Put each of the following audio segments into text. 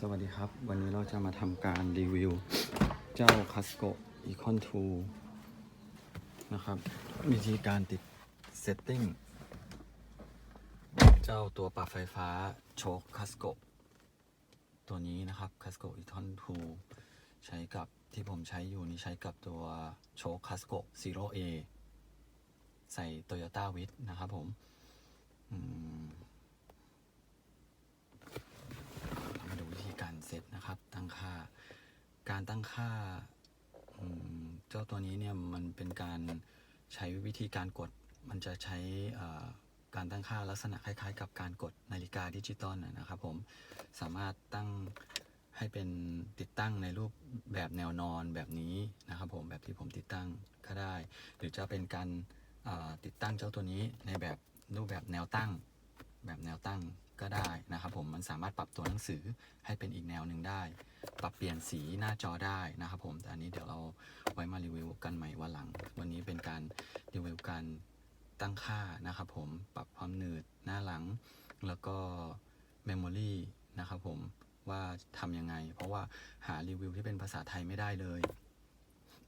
สวัสดีครับ วันนี้เราจะมาทำการรีวิว เจ้า Casco Econ 2นะครับ วิธีการติด Setting เจ้าตัวปรับไฟฟ้าโชค Casco ตัวนี้นะครับ Casco Econ 2ใช้กับที่ผมใช้อยู่นี่ใช้กับตัวโชค Casco Zero A ใส่ Toyota w i t นะครับผมอืม เรามาดูวิธีการเซตนะครับ ตั้งค่า การตั้งค่าเจ้าตัวนี้เนี่ยมันเป็นการใช้วิธีการกด มันจะใช้การตั้งค่าลักษณะคล้ายๆ กับการกดนาฬิกาดิจิตอลนะครับผมสามารถตั้งให้เป็นติดตั้งในรูปแบบแนวนอนแบบนี้นะครับผมแบบที่ผมติดตั้งก็ได้ หรือจะเป็นการติดตั้งเจ้าตัวนี้ในแบบรูปแบบแนวตั้ง แบบแนวตั้ง ก็ได้นะครับผมมันสามารถปรับตัวหนังสือให้เป็นอีกแนวหนึ่งได้ ปรับเปลี่ยนสีหน้าจอได้นะครับผมแต่อันนี้เดี๋ยวเราไว้มารีวิวกันใหม่วันหลัง วันนี้เป็นการรีวิวการตั้งค่านะครับผมปรับความหนืดหน้าหลัง แล้วก็เมมโมรีนะครับผมว่าทำยังไง เพราะว่าหารีวิวที่เป็นภาษาไทยไม่ได้เลย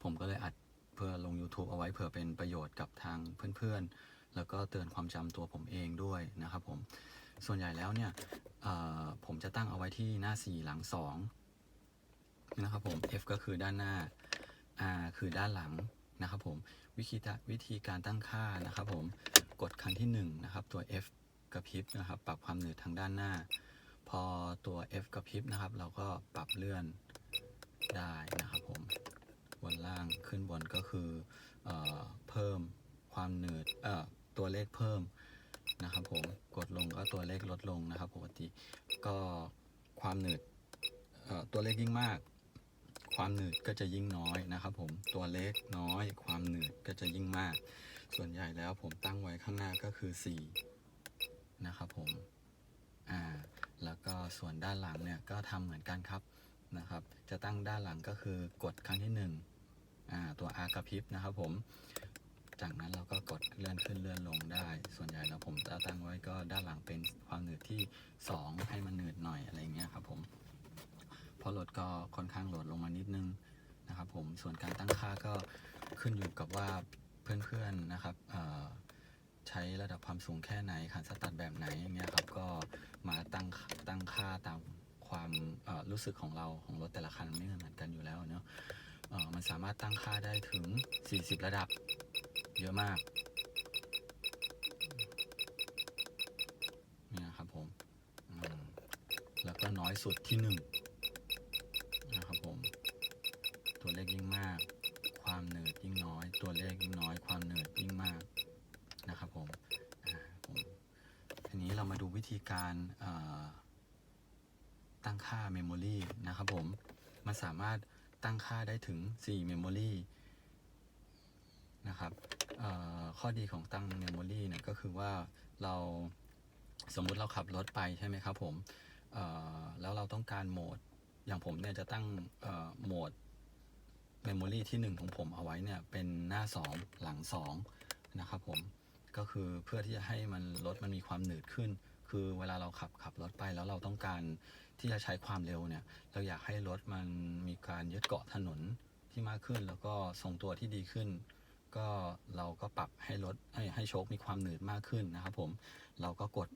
ผมก็เลยอัดเพื่อลง YouTube เอาไว้เผื่อเป็นประโยชน์กับทางเพื่อนๆ แล้วก็เตือนความจำตัวผมเองด้วยนะครับผม ส่วนใหญ่แล้วเนี่ยผมจะตั้งเอาไว้ที่หน้า 4 หลัง2นะครับผม F ก็คือด้านหน้า R คือด้านหลังนะครับผมวิธีวิธีการตั้งค่านะครับผมกดครั้งที่1นะครับตัว F กระพริบนะครับปรับความหนืดทางด้านหน้า พอตัว F กระพริบนะครับ เราก็ปรับเลื่อนได้นะครับผมบนล่างขึ้นบนก็คือเออเพิ่มความหนืดเอ่อตัวเลขเพิ่ม นะครับผมกดลงก็ตัวเลขลดลงนะครับปกติก็ความหนืดเอ่อตัวเลขยิ่งมาก ความหนืดก็จะยิ่งน้อยนะครับผมตัวเลขน้อย ความหนืดก็จะยิ่งมาก ส่วนใหญ่แล้วผมตั้งไว้ข้างหน้าก็คือ 4 นะครับผมอ่าแล้วก็ส่วนด้านหลังเนี่ยก็ทำเหมือนกันครับนะครับ จะตั้งด้านหลังก็คือกดครั้งที่1อ่าตัว R กระพริบนะครับผม จากนั้นเราก็กดเลื่อนขึ้นเลื่อนลงได้ ส่วนใหญ่แล้วผมจะตั้งไว้ก็ด้านหลังเป็นความหนืดที่ 2 ให้มันหนืดหน่อยอะไรเงี้ยครับผมเพราะรถก็ค่อนข้างโหลดลงมานิดนึงนะครับผมส่วนการตั้งค่าก็ขึ้นอยู่กับว่าเพื่อนๆนะครับใช้ระดับความสูงแค่ไหนขันสตัดแบบไหนอย่างเงี้ยครับก็มาตั้งตั้งค่าตามความรู้สึกของเราของรถแต่ละคันไม่เหมือนกันอยู่แล้วเนาะมันสามารถตั้งค่าได้ถึง 40 ระดับ เยอะมากเนี่นะครับผมแล้วก็น้อยสุดที่หนึ่งนะครับผม ตัวเลขยิ่งมาก ความหนืดยิ่งน้อย ตัวเลขยิ่งน้อย ความหนืดยิ่งมากนะครับผมอ่าผมทีนี้เรามาดูวิธีการตั้งค่า Memory นะครับผม มันสามารถตั้งค่าได้ถึง 4 Memory นะครับ ข้อดีของตั้ง Memory เนี่ยก็คือว่าเราสมมุติเราขับรถไปใช่ไหมครับผมแล้วเราต้องการโหมด อย่างผมเนี่ยจะตั้งโหมด Memory ที่ 1 ของผมเอาไว้เนี่ยเป็นหน้า 2 หลัง 2 นะครับผมก็คือเพื่อที่จะให้มันรถมันมีความหนืดขึ้น คือเวลาเราขับขับรถไปแล้วเราต้องการที่จะใช้ความเร็วเนี่ย เราอยากให้รถมันมีการยึดเกาะถนนที่มากขึ้น แล้วก็ทรงตัวที่ดีขึ้น ก็เราก็ปรับให้รถให้ให้โชคมีความหนืดมากขึ้นนะครับผมเราก็กด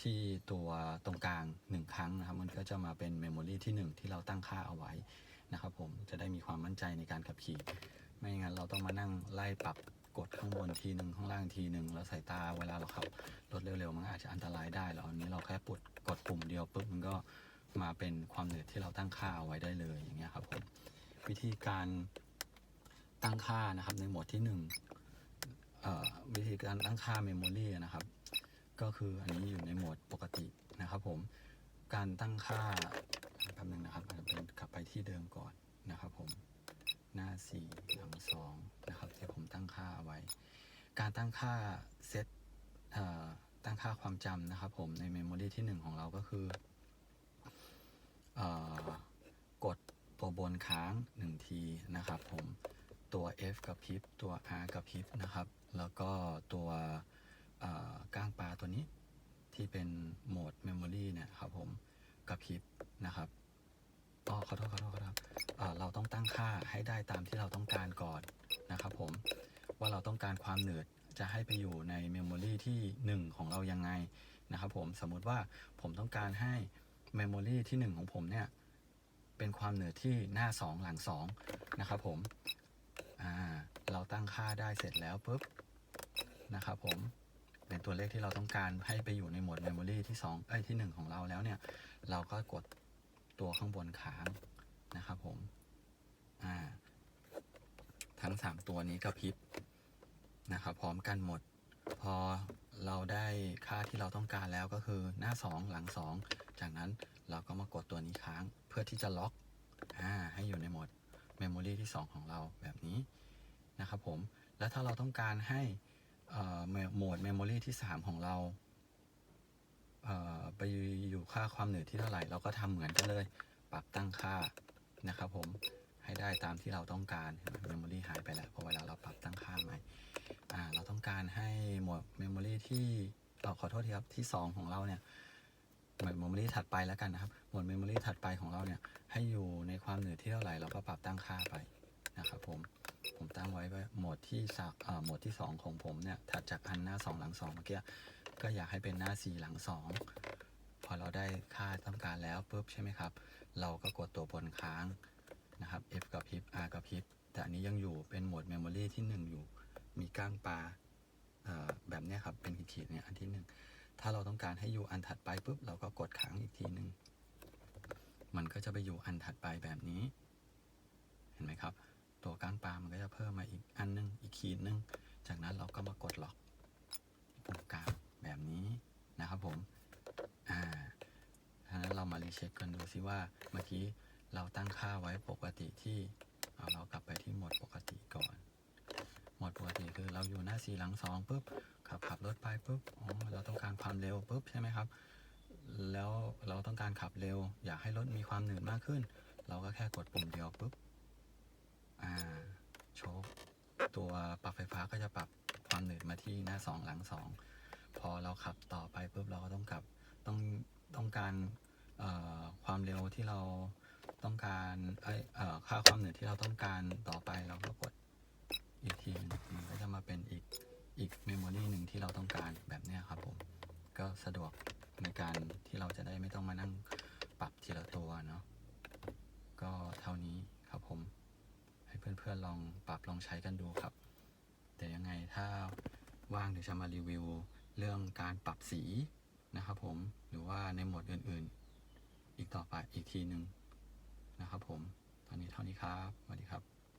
ที่ตัวตรงกลางหนึ่งครั้งนะครับ มันก็จะมาเป็นเมมโมรีที่หนึ่งที่เราตั้งค่าเอาไว้นะครับผมจะได้มีความมั่นใจในการขับขี่ ไม่งั้นเราต้องมานั่งไล่ปรับกดข้างบนทีหนึ่งข้างล่างทีหนึ่งแล้วสายตาเวลาเราขับรถเร็วๆ มันอาจจะอันตรายได้แล้วอันนี้เราแค่ปดกดปุ่มเดียวปุ๊บมันก็มาเป็นความเหนืดที่เราตั้งค่าเอาไว้ได้เลยอย่างเงี้ยครับผมวิธีการ ตั้งค่านะครับ ในโหมดที่หนึ่งวิธีการตั้งค่า Memory นะครับ ก็คืออันนี้อยู่ในโหมดปกตินะครับผมการตั้งค่าแป๊บนึงนะครับอาจจะเป็นกลับไปที่เดิมก่อนนะครับผมหน้า 4 หลัง 2 นะครับที่ผมตั้งค่าเอาไว้ การตั้งค่าเซตตั้งค่าความจำนะครับผมในเมมโมรีที่ 1 ของเราก็คือเออกดตัวบนค้าง 1 ทีนะครับผม ตัว F กับพริบตัว R กับพริบนะครับ แล้วก็ตัวก้างปลาตัวนี้ที่เป็นโหมดเมมโมรีเนี่ยครับผมกับพริบนะครับอ๋อขอโทษขอโทษขอโทษเอ่อเราต้องตั้งค่าให้ได้ตามที่เราต้องการก่อนนะครับผมว่าเราต้องการความหนืดจะให้ไปอยู่ในเมมโมรีที่ 1 ของเรายังไงนะครับผมสมมุติว่าผมต้องการให้เมมโมรีที่ 1 ของผมเนี่ยเป็นความเหนืดที่หน้า 2 หลัง2นะครับผม อ่าเราตั้งค่าได้เสร็จแล้วปุ๊บนะครับผมเป็นตัวเลขที่เราต้องการให้ไปอยู่ในโหมด Memory ที่2เอ้ยที่ 1 ของเราแล้วเนี่ย เราก็กดตัวข้างบนค้างนะครับผมอ่าทั้ง 3 ตัวนี้กระพริบนะครับพร้อมกันหมด พอเราได้ค่าที่เราต้องการแล้วก็คือหน้า 2 หลัง 2 จากนั้นเราก็มากดตัวนี้ค้างเพื่อที่จะล็อกอ่าให้อยู่ในโหมด Memory ที่ 2 ของเราแบบนี้นะครับผม แล้วถ้าเราต้องการให้โหมด Memory ที่ 3 ของเราเไปอยู่ค่าความหนืดที่เท่าไหร่ เราก็ทำเหมือนกันเลย ปรับตั้งค่านะครับผมให้ได้ตามที่เราต้องการเมมโมรีหายไปแล้วเพราะเวลาเราปรับตั้งค่าใหม่เราต้องการให้โหมดเมมโมรีที่เราขอโทษทีครับที่ 2 ของเราเนี่ย หมวดเมมโมรีถัดไปแล้วกันนะครับหมวดเมมโมรีถัดไปของเราเนี่ยให้อยู่ในความหนืดที่เท่าไหร่เราก็ปรับตั้งค่าไปนะครับผมผมตั้งไว้ไว่าโหมดที่สามเอ่อโหมดที่ 2 ของผมเนี่ยถัดจากอันหน้า 2 หลัง2เมื่อกี้ก็อยากให้เป็นหน้า 4 หลัง 2 พอเราได้ค่าต้องการแล้วปุ๊บใช่ไหมครับ เราก็กดตัวบนค้างนะครับ F กับพริบ R กับพริบแต่อันนี้ยังอยู่เป็นโหมด Memory ที่ 1 อยู่ มีก้างปลาแบบนี้ครับเป็นขีดๆเนี่ยอันที่ 1 ถ้าเราต้องการให้อยู่อันถัดไปปุ๊บเราก็กดค้างอีกทีหนึ่งมันก็จะไปอยู่อันถัดไปแบบนี้ เห็นไหมครับ ตัวก้างปลามันก็จะเพิ่มมาอีกอันหนึงอีกขีดหนึง จากนั้นเราก็มากดล็อกปุ่มกลางแบบนี้นะครับผมอ่าฉะนั้นเรามารีเช็คกันดูซิว่าเมื่อกี้เราตั้งค่าไว้ปกติที่เอาเรากลับไปที่หมดปกติก่อน หมดปกติคือเราอยู่หน้าสี่หลังสองปุ๊บ รถไปปุ๊บอ๋อเราต้องการความเร็วปุ๊บใช่ไหมครับ แล้วเราต้องการขับเร็ว อยากให้รถมีความหนืดมากขึ้น เราก็แค่กดปุ่มเดียวปุ๊บอ่าโชคตัวปรับไฟฟ้าก็จะปรับความหนืดมาที่หน้าสองหลังสองพอเราขับต่อไปปุ๊บเราก็ต้องกลับต้องต้องการความเร็วที่เราต้องการเอ้ค่าความหนืดที่เราต้องการต่อไป ที่เราต้องการแบบนี้ครับผมก็สะดวกในการที่เราจะได้ไม่ต้องมานั่งปรับทีละตัวเนาะก็เท่านี้ครับผม ให้เพื่อนๆลองปรับลองใช้กันดูครับ แต่ยังไงถ้าว่างเดี๋ยวจะมารีวิวเรื่องการปรับสีนะครับผมหรือว่าในโหมดอื่นๆ อีกต่อไปอีกทีหนึ่งนะครับผม ตอนนี้เท่านี้ครับสวัสดีครับ